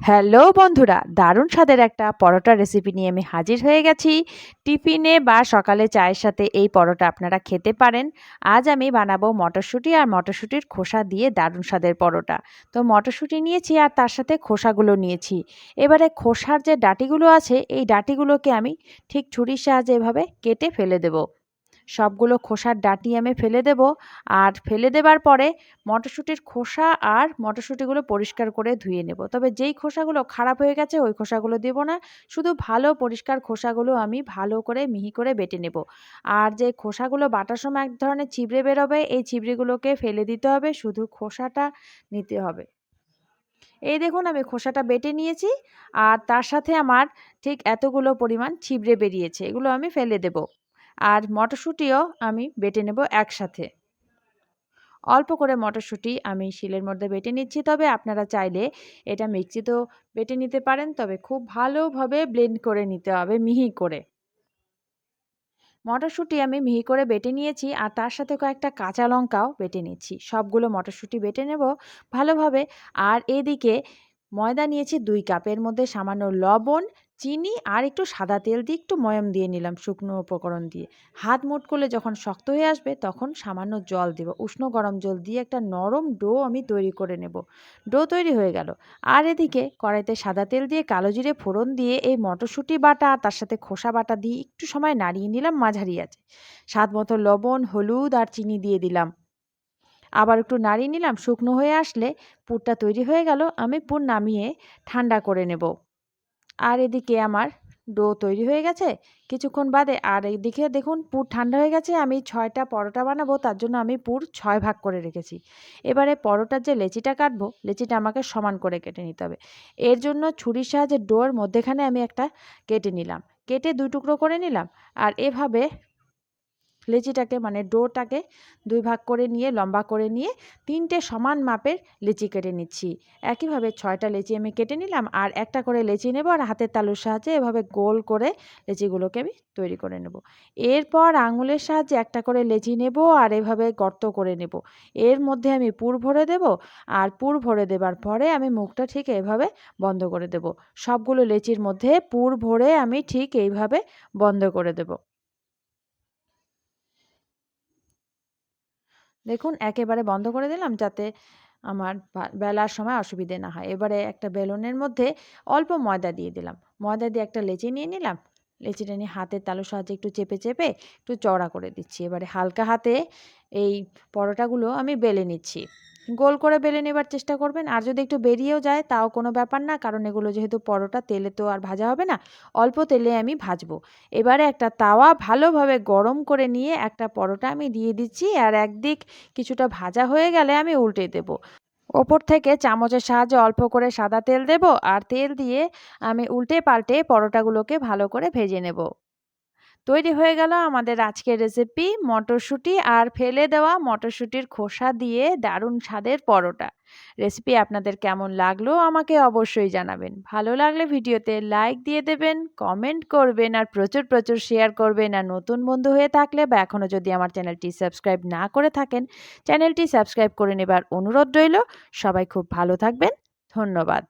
Hello বন্ধুরা, দারুণ স্বাদের একটা পরোটা রেসিপি নিয়ে আমি হাজির হয়ে গেছি। টিফিনে বা সকালে চায়ের সাথে এই পরোটা আপনারা খেতে পারেন। আজ আমি বানাবো মটরশুঁটি আর মটরশুঁটির খোসা দিয়ে দারুণ স্বাদের পরোটা। তো মটরশুঁটি নিয়েছি আর তার সাথে খোসাগুলো নিয়েছি। এবারে খোসার যে ডাটিগুলো আছে, এই ডাটিগুলোকে আমি ঠিক ছুরির সাহায্যে এভাবে কেটে ফেলে দেবো। সবগুলো খোসার ডাঁটি আমি ফেলে দেব। আর ফেলে দেবার পরে মটরশুঁটির খোসা আর মটরশুঁটিগুলো পরিষ্কার করে ধুয়ে নেব। তবে যেই খোসাগুলো খারাপ হয়ে গেছে, ওই খোসাগুলো দেব না। শুধু ভালো পরিষ্কার খোসাগুলো আমি ভালো করে মিহি করে বেটে নেব। আর যে খোসাগুলো বাটার সময় এক ধরনের ছিবড়ে বেরোবে, এই ছিবড়েগুলোকে ফেলে দিতে হবে। শুধু খোসাটা নিতে হবে। এই দেখুন, আমি খোসাটা বেটে নিয়েছি। আর তার সাথে আমার ঠিক এতগুলো পরিমাণ ছিবড়ে বেরিয়েছে, এগুলো আমি ফেলে দেবো। আর মটরশুঁটিও আমি বেটে নেব একসাথে। অল্প করে মটরশুঁটি আমি শিলের মধ্যে বেটে নিচ্ছি। তবে আপনারা চাইলে এটা মিক্সিতেও বেটে নিতে পারেন। তবে খুব ভালোভাবে ব্লেন্ড করে নিতে হবে, মিহি করে। মটরশুঁটি আমি মিহি করে বেটে নিয়েছি আর তার সাথে কয়েকটা কাঁচা লঙ্কাও বেটে নিচ্ছি। সবগুলো মটরশুঁটি বেটে নেব ভালোভাবে। আর এদিকে ময়দা নিয়েছি দুই কাপের মধ্যে সামান্য লবণ চিনি আর একটু সাদা তেল দিয়ে একটু ময়ম দিয়ে নিলাম শুকনো উপকরণ দিয়ে। হাত মুট করলে যখন শক্ত হয়ে আসবে তখন সামান্য জল দেব। উষ্ণ গরম জল দিয়ে একটা নরম ডো আমি তৈরি করে নেব। ডো তৈরি হয়ে গেল। আর এদিকে কড়াইতে সাদা তেল দিয়ে কালো জিরে ফোড়ন দিয়ে এই মটরশুঁটি বাটা তার সাথে খোসা বাটা দিয়ে একটু সময় নাড়িয়ে নিলাম মাঝারি আছে স্বাদ মতো লবণ, হলুদ আর চিনি দিয়ে দিলাম। আবার একটু নাড়িয়ে নিলাম। শুকনো হয়ে আসলে পুরটা তৈরি হয়ে গেল। আমি পুর নামিয়ে ঠান্ডা করে নেব। আর এদিকে আমার ডো তৈরি হয়ে গেছে। কিছুক্ষণ বাদে আর এদিকে দেখুন পুর ঠান্ডা হয়ে গেছে, আমি ছয়টা পরোটা বানাবো, তার জন্য আমি পুর ছয় ভাগ করে রেখেছি। এবারে পরোটার যে লেচিটা কাটবো, লেচিটা আমাকে সমান করে কেটে নিতে হবে। এর জন্য ছুরির সাহায্যে ডোর মধ্যেখানে আমি একটা কেটে নিলাম। কেটে দুই টুকরো করে নিলাম। আর এভাবে লেচিটাকে মানে ডোটাকে দুই ভাগ করে নিয়ে, লম্বা করে নিয়ে তিনটে সমান মাপের লেচি কেটে নিচ্ছি। একইভাবে ছয়টা লেচি আমি কেটে নিলাম আর একটা করে লেচি নেব আর হাতের তালুর সাহায্যে এভাবে গোল করে লেচিগুলোকে আমি তৈরি করে নেব। এরপর আঙুলের সাহায্যে একটা করে লেচি নেব আর এভাবে গর্ত করে নেব। এর মধ্যে আমি পুর ভরে দেব আর পুর ভরে দেবার পরে আমি মুখটা ঠিক এভাবে বন্ধ করে দেব। সবগুলো লেচির মধ্যে পুর ভরে আমি ঠিক এইভাবে বন্ধ করে দেব। দেখুন, একেবারে বন্ধ করে দিলাম যাতে আমার বেলার সময় অসুবিধে না হয়। এবারে একটা বেলুনের মধ্যে অল্প ময়দা দিয়ে দিলাম। ময়দা দিয়ে একটা লেচি নিয়ে নিলাম। লেচিটা নিয়ে হাতের তালুর সাহায্যে একটু চেপে চেপে একটু চড়া করে দিচ্ছি। এবারে হালকা হাতে এই পরোটাগুলো আমি বেলে নিচ্ছি। গোল করে বেলে নেবার চেষ্টা করবেন। আর যদি একটু বেরিয়েও যায়, তাও কোনো ব্যাপার না। কারণ এগুলো যেহেতু পরোটা, তেলে তো আর ভাজা হবে না। অল্প তেলে আমি ভাজবো। এবারে একটা তাওয়া ভালোভাবে গরম করে নিয়ে একটা পরোটা আমি দিয়ে দিচ্ছি। আর একদিক কিছুটা ভাজা হয়ে গেলে আমি উল্টে দেবো। ওপর থেকে চামচের সাহায্যে অল্প করে সাদা তেল দেব। আর তেল দিয়ে আমি উল্টে পাল্টে পরোটাগুলোকে ভালো করে ভেজে নেব। তৈরি হয়ে গেল আমাদের আজকের রেসিপি মটরশুঁটি আর ফেলে দেওয়া মটরশুঁটির খোসা দিয়ে দারুণ স্বাদের পরোটা। রেসিপি আপনাদের কেমন লাগল আমাকে অবশ্যই জানাবেন। ভালো লাগলে ভিডিওতে লাইক দিয়ে দেবেন কমেন্ট করবেন আর প্রচুর প্রচুর শেয়ার করবেন। আর নতুন বন্ধু হয়ে থাকলে বা এখনও যদি আমার চ্যানেলটি সাবস্ক্রাইব না করে থাকেন, চ্যানেলটি সাবস্ক্রাইব করে নেবার অনুরোধ রইল। সবাই খুব ভালো থাকবেন। ধন্যবাদ।